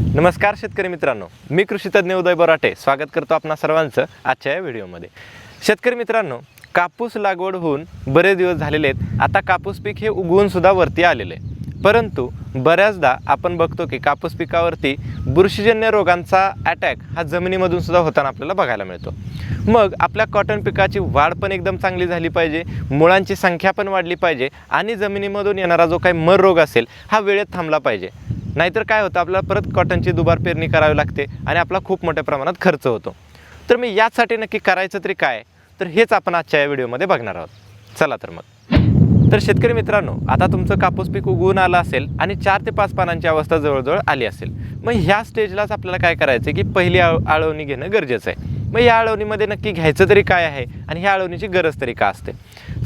नमस्कार शेतकरी मित्रांनो. मी कृषीतज्ञ उदय बोराटे. स्वागत करतो आपणा सर्वांचं आजच्या या व्हिडिओमध्ये. शेतकरी मित्रांनो कापूस लागवड होऊन बरेच दिवस झालेले आहेत. आता कापूस पीक हे उगवून सुद्धा वरती आलेले आहे. परंतु बऱ्याचदा आपण बघतो की कापूस पिकावरती बुरशीजन्य रोगांचा अटॅक हा जमिनीमधून सुद्धा होताना आपल्याला बघायला मिळतो. मग आपल्या कॉटन पिकाची वाढ पण एकदम चांगली झाली पाहिजे मुळांची संख्या पण वाढली पाहिजे आणि जमिनीमधून येणारा जो काही मर रोग असेल हा वेळेत थांबला पाहिजे. नाहीतर काय होतं आपल्याला परत कॉटनची दुबार पेरणी करावी लागते आणि आपला खूप मोठ्या प्रमाणात खर्च होतो. तर मी यासाठी नक्की करायचं तरी काय? तर हेच आपण आजच्या या व्हिडिओमध्ये बघणार आहोत. चला तर मग. तर शेतकरी मित्रांनो आता तुमचं कापूस पीक उगवून आलं असेल आणि चार ते पाच पानांची अवस्था जवळजवळ आली असेल. मग ह्या स्टेजलाच आपल्याला काय करायचं आहे की पहिली आळ आळवणी घेणं गरजेचं आहे. मग या अळवणीमध्ये नक्की घ्यायचं तरी काय आहे आणि ह्या अळवणीची गरज तरी का असते?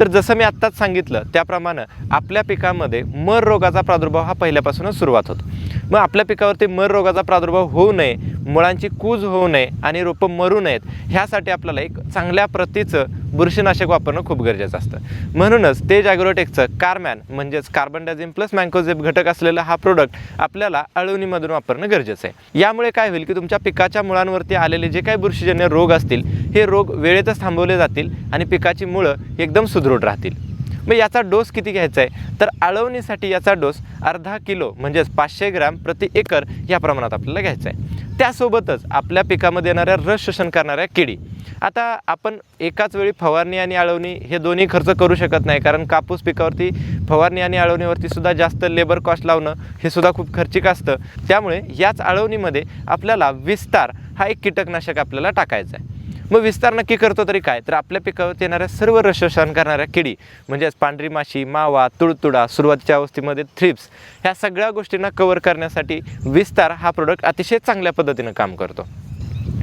तर जसं मी आत्ताच सांगितलं त्याप्रमाणे आपल्या पिकामध्ये मर रोगाचा प्रादुर्भाव हा पहिल्यापासूनच सुरुवात होतो. मग आपल्या पिकावरती मर रोगाचा प्रादुर्भाव होऊ नये मुळांची कूज होऊ नये आणि रोपं मरू नयेत ह्यासाठी आपल्याला एक चांगल्या प्रतीचं बुरशीनाशक वापरणं खूप गरजेचं असतं. म्हणूनच तेज ॲग्रोटेकचं कारमॅन म्हणजेच कार्बन डायझिम प्लस मँकोझेप घटक असलेला हा प्रोडक्ट आपल्याला अळवणीमधून वापरणं गरजेचं आहे. यामुळे काय होईल की तुमच्या पिकाच्या मुळांवरती आलेले जे काही बुरशीजन्य रोग असतील हे रोग वेळेतच थांबवले जातील आणि पिकाची मुळं एकदम सुदृढ राहतील. मग याचा डोस किती घ्यायचा आहे? तर आळवणीसाठी याचा डोस अर्धा किलो म्हणजेच पाचशे ग्रॅम प्रति एकर या प्रमाणात आपल्याला घ्यायचा आहे. त्यासोबतच आपल्या पिकामध्ये येणाऱ्या रस शोषण करणाऱ्या किडी. आता आपण एकाच वेळी फवारणी आणि आळवणी हे दोन्ही खर्च करू शकत नाही कारण कापूस पिकावरती फवारणी आणि आळवणीवरती सुद्धा जास्त लेबर कॉस्ट लावणं हे सुद्धा खूप खर्चिक असतं. त्यामुळे याच आळवणीमध्ये आपल्याला विस्तार हा एक कीटकनाशक आपल्याला टाकायचा आहे. मग विस्तार नक्की करतो तरी काय? तर आपल्या पिकावर येणाऱ्या सर्व रसोषण करणाऱ्या किडी म्हणजेच पांढरी माशी मावा तुडतुडा सुरुवातीच्या अवस्थेमध्ये थ्रिप्स ह्या सगळ्या गोष्टींना कवर करण्यासाठी विस्तार हा प्रोडक्ट अतिशय चांगल्या पद्धतीनं काम करतो.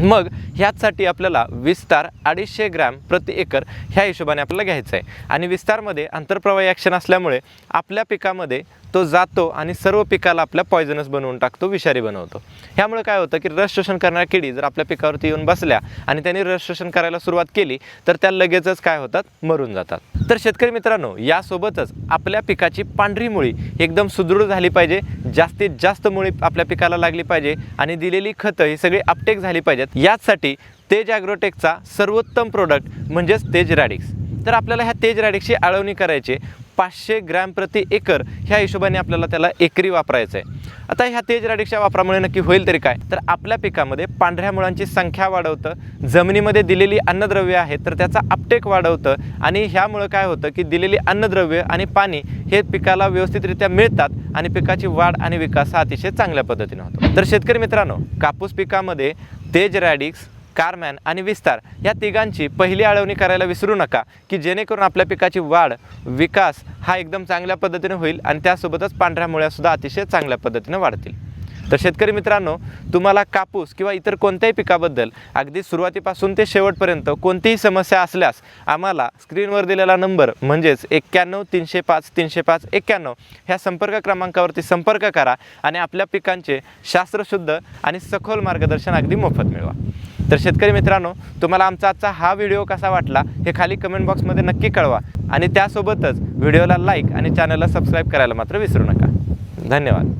मग ह्याचसाठी आपल्याला विस्तार अडीचशे ग्रॅम प्रति एकर ह्या हिशोबाने आपल्याला घ्यायचं आहे. आणि विस्तारमध्ये आंतरप्रवाही ॲक्शन असल्यामुळे आपल्या पिकामध्ये तो जातो आणि सर्व पिकाला आपल्या पॉयझनस बनवून टाकतो विषारी बनवतो. ह्यामुळे काय होतं की रस शोषण करणाऱ्या किडी जर आपल्या पिकावरती येऊन बसल्या आणि त्यांनी रस शोषण करायला सुरुवात केली तर त्या लगेचच काय होतात? मरून जातात. तर शेतकरी मित्रांनो यासोबतच आपल्या पिकाची पांढरी मुळी एकदम सुदृढ झाली पाहिजे जास्तीत जास्त मुळी आपल्या पिकाला लागली पाहिजे आणि दिलेली खतं ही सगळी अपटेक झाली पाहिजेत. याचसाठी तेज ॲग्रोटेकचा सर्वोत्तम प्रोडक्ट म्हणजेच तेज रॅडिक्स तर आपल्याला ह्या तेज रॅडिक्सची आळवणी करायची पाचशे ग्रॅम प्रति एकर ह्या हिशोबाने आपल्याला त्याला एकरी वापरायचं आहे. आता ह्या तेज रॅडिक्सच्या वापरामुळे नक्की होईल तरी काय? तर आपल्या पिकामध्ये पांढऱ्या मुळांची संख्या वाढवतं जमिनीमध्ये दिलेली अन्नद्रव्य आहेत तर त्याचा अपटेक वाढवतं आणि ह्यामुळं काय होतं की दिलेली अन्नद्रव्य आणि पाणी हे पिकाला व्यवस्थितरित्या मिळतात आणि पिकाची वाढ आणि विकास हा अतिशय चांगल्या पद्धतीने होतो. तर शेतकरी मित्रांनो कापूस पिकामध्ये तेज रॅडिक्स कारमॅन आणि विस्तार या तिघांची पहिली आळवणी करायला विसरू नका की जेणेकरून आपल्या पिकाची वाढ विकास हा एकदम चांगल्या पद्धतीने होईल आणि त्यासोबतच पांढऱ्या मुळ्यासुद्धा अतिशय चांगल्या पद्धतीने वाढतील. तर शेतकरी मित्रांनो तुम्हाला कापूस किंवा इतर कोणत्याही पिकाबद्दल अगदी सुरुवातीपासून ते शेवटपर्यंत कोणतीही समस्या असल्यास आम्हाला स्क्रीनवर दिलेला नंबर म्हणजेच एक्क्याण्णव तीनशे पाच तीनशे पाच एक्क्याण्णव ह्या संपर्क क्रमांकावरती संपर्क करा आणि आपल्या पिकांचे शास्त्रशुद्ध आणि सखोल मार्गदर्शन अगदी मोफत मिळवा. तर शेतकरी मित्रांनो तुम्हाला आमचा आजचा हा व्हिडिओ कसा वाटला हे खाली कमेंट बॉक्समध्ये नक्की कळवा. आणि त्यासोबतच व्हिडिओला लाईक आणि चॅनलला सबस्क्राईब करायला मात्र विसरू नका. धन्यवाद.